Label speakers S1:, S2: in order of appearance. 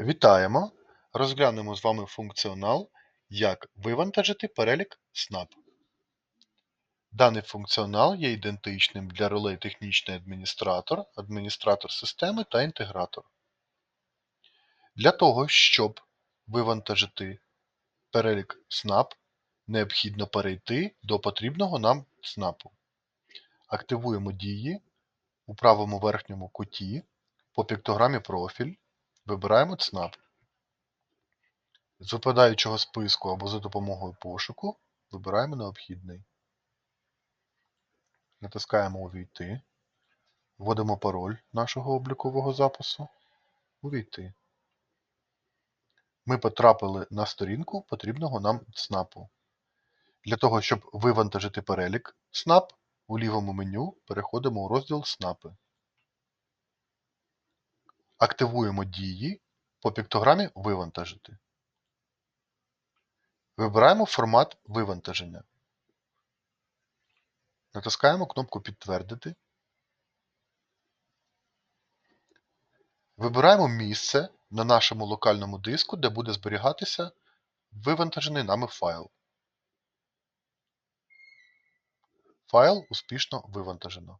S1: Вітаємо! Розглянемо з вами функціонал як вивантажити перелік SNAP. Даний функціонал є ідентичним для ролей технічний адміністратор, адміністратор системи та інтегратор. Для того, щоб вивантажити перелік SNAP, необхідно перейти до потрібного нам SNAP. Активуємо дії у правому верхньому куті по піктограмі профіль, вибираємо ЦНАП. З випадаючого списку або за допомогою пошуку вибираємо необхідний. Натискаємо Увійти. Вводимо пароль нашого облікового запису. Увійти. Ми потрапили на сторінку потрібного нам ЦНАПу. Для того, щоб вивантажити перелік СНАП, у лівому меню переходимо у розділ СНАПи. Активуємо дії по піктограмі Вивантажити. Вибираємо формат вивантаження. Натискаємо кнопку Підтвердити. Вибираємо місце на нашому локальному диску, де буде зберігатися вивантажений нами файл. Файл успішно вивантажено.